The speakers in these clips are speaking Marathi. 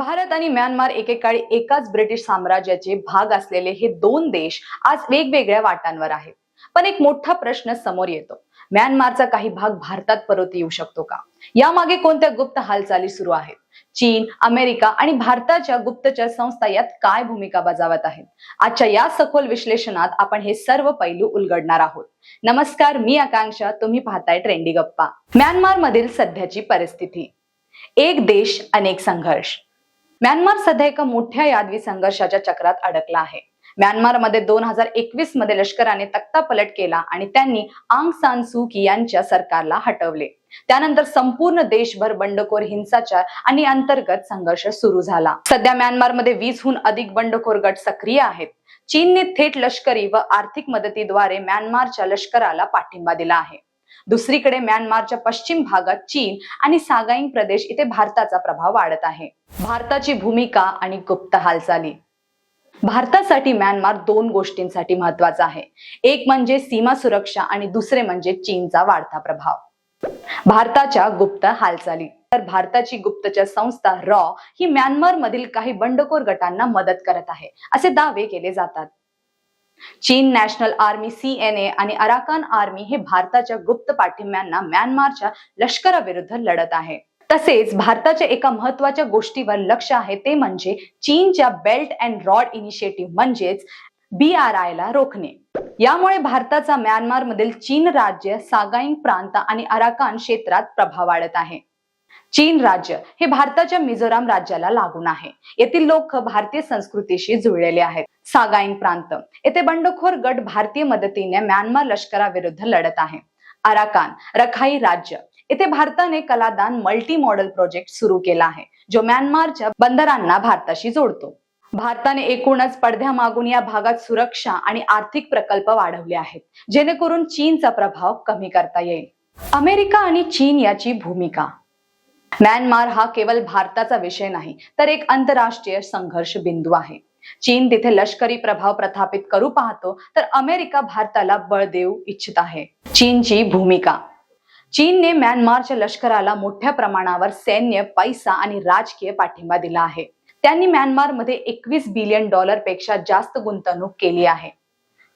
भारत आणि म्यानमार एकेकाळी एकाच ब्रिटिश साम्राज्याचे भाग असलेले हे दोन देश आज वेगवेगळ्या वाटांवर आहेत. पण एक मोठा प्रश्न समोर येतो. म्यानमारचा काही भाग भारतात परत येऊ शकतो का? यामागे कोणत्या गुप्त हालचाली सुरू आहेत? चीन अमेरिका आणि भारताच्या गुप्तचर संस्था यात काय भूमिका बजावत आहेत? आजच्या या सखोल विश्लेषणात आपण हे सर्व पैलू उलगडणार आहोत. नमस्कार मी आकांक्षा. तुम्ही पाहताय ट्रेंडी गप्पा. म्यानमार मधील सध्याची परिस्थिती. एक देश अनेक संघर्ष. म्यानमार सध्या एका मोठ्या यादवी संघर्षाच्या चक्रात अडकला आहे. म्यानमारमध्ये दोन हजार एकवीसमध्ये लष्कराने तक्तापलट केला आणि त्यांनी आंग सान सू की यांच्या सरकारला हटवले. त्यानंतर संपूर्ण देशभर बंडखोर हिंसाचार आणि अंतर्गत संघर्ष सुरू झाला. सध्या म्यानमारमध्ये वीसहून अधिक बंडखोर गट सक्रिय आहेत. चीनने थेट लष्करी व आर्थिक मदतीद्वारे म्यानमारच्या लष्कराला पाठिंबा दिला आहे. दुसरीकडे म्यानमारच्या पश्चिम भागात चीन आणि सागाईंग प्रदेश इथे भारताचा प्रभाव वाढत आहे. भारताची भूमिका आणि गुप्त हालचाली. भारतासाठी म्यानमार दोन गोष्टींसाठी महत्त्वाचा आहे. एक म्हणजे सीमा सुरक्षा आणि दुसरे म्हणजे चीनचा वाढता प्रभाव. भारताच्या गुप्त हालचाली. तर भारताची गुप्तचर संस्था रॉ ही म्यानमार मधील काही बंडखोर गटांना मदत करत आहे असे दावे केले जातात. चीन national army C N A आणि अराकान आर्मी हे भारताच्या गुप्त पाठिंब्यांना म्यानमारच्या लष्कराविरुद्ध लढत आहे. तसेच भारताच्या एका महत्त्वाच्या गोष्टीवर लक्ष आहे ते म्हणजे चीनच्या बेल्ट अँड रॉड इनिशिएटिव्ह म्हणजेच बी आर आय ला रोखणे. यामुळे भारताचा म्यानमार मधील चीन राज्य सागाईंग प्रांत आणि अराकान क्षेत्रात प्रभाव वाढत आहे. चीन राज्य हे भारताच्या मिझोराम राज्याला लागून आहे. येथील लोक भारतीय संस्कृतीशी जुळलेले आहेत. सागाईन प्रांत येथे बंडखोर गट भारतीय मदतीने म्यानमार लष्कराविरुद्ध लढत आहे. अराकान रखाई राज्य येथे भारताने कलादान मल्टी मॉडेल प्रोजेक्ट सुरू केला आहे जो म्यानमारच्या बंदरांना भारताशी जोडतो. भारताने एकूणच पडद्या मागून या भागात सुरक्षा आणि आर्थिक प्रकल्प वाढवले आहेत जेणेकरून चीनचा प्रभाव कमी करता येईल. अमेरिका आणि चीन याची भूमिका म्यानमार हा केवळ भारताचा विषय नाही तर एक आंतरराष्ट्रीय संघर्ष बिंदू आहे. चीन तिथे लष्करी प्रभाव प्रथापित करू पाहतो तर अमेरिका भारताला बळ देऊ इच्छित आहे. चीनची भूमिका. चीनने म्यानमारच्या लष्कराला मोठ्या प्रमाणावर सैन्य पैसा आणि राजकीय पाठिंबा दिला आहे. त्यांनी म्यानमारमध्ये एकवीस बिलियन डॉलरपेक्षा जास्त गुंतवणूक केली आहे.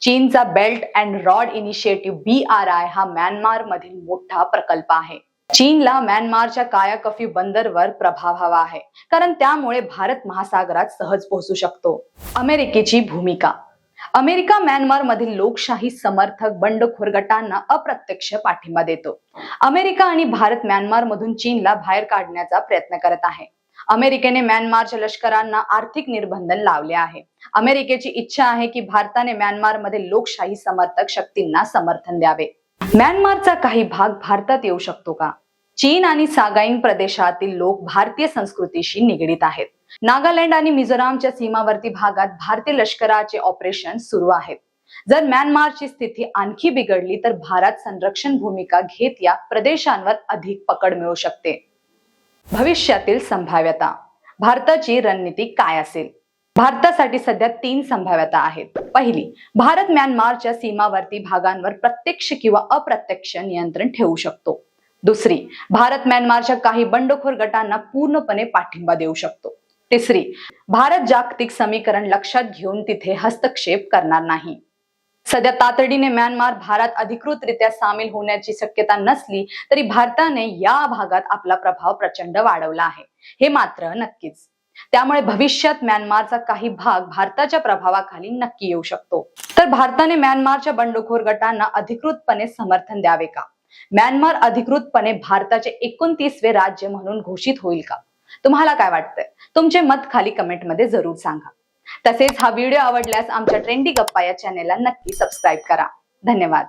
चीनचा belt and road initiative B R I हा म्यानमार मधील मोठा प्रकल्प आहे. चीनला म्यानमारच्या कायाकफी बंदरवर प्रभाव हवा आहे कारण त्यामुळे भारत महासागरात सहज पोहोचू शकतो. अमेरिकेची भूमिका. अमेरिका म्यानमार मधील लोकशाही समर्थक बंडखोर गटांना अप्रत्यक्ष पाठिंबा देतो. अमेरिका आणि भारत म्यानमार मधून चीनला बाहेर काढण्याचा प्रयत्न करत आहे. अमेरिकेने म्यानमारच्या लष्करांना आर्थिक निर्बंधन लावले आहे. अमेरिकेची इच्छा आहे की भारताने म्यानमारमध्ये लोकशाही समर्थक शक्तींना समर्थन द्यावे. म्यानमारचा काही भाग भारतात येऊ शकतो का? चीन आणि सागाईन प्रदेशातील लोक भारतीय संस्कृतीशी निगडीत आहेत. नागालँड आणि मिझोरामच्या सीमावर्ती भागात भारतीय लष्कराचे ऑपरेशन सुरू आहेत जर म्यानमारची स्थिती आणखी बिघडली तर भारत संरक्षण भूमिका घेत या प्रदेशांवर अधिक पकड मिळू शकते. भविष्यातील संभाव्यता. भारताची रणनीती काय असेल? भारतासाठी सध्या तीन संभाव्यता आहेत. पहिली भारत म्यानमारच्या सीमावर्ती भागांवर प्रत्यक्ष किंवा अप्रत्यक्ष नियंत्रण ठेवू शकतो. दुसरी भारत म्यानमारच्या काही बंडखोर गटांना पूर्णपणे पाठिंबा देऊ शकतो. तिसरी भारत जागतिक समीकरण लक्षात घेऊन तिथे हस्तक्षेप करणार नाही. सध्या तातडीने म्यानमार भारत अधिकृतरित्या सामील होण्याची शक्यता नसली तरी भारताने या भागात आपला प्रभाव प्रचंड वाढवला आहे. हे मात्र नक्कीच. त्यामुळे भविष्यात म्यानमारचा काही भाग भारताच्या प्रभावाखाली नक्की येऊ शकतो. तर भारताने म्यानमारच्या बंडखोर गटांना अधिकृतपणे समर्थन द्यावे का? म्यानमार अधिकृतपणे भारताचे एकोणतीसवे राज्य म्हणून घोषित होईल का? तुम्हाला काय वाटतंय? तुमचे मत खाली कमेंटमध्ये जरूर सांगा. तसेच हा व्हिडिओ आवडल्यास आमच्या ट्रेंडी गप्पा या चॅनेलला नक्की सबस्क्राईब करा. धन्यवाद.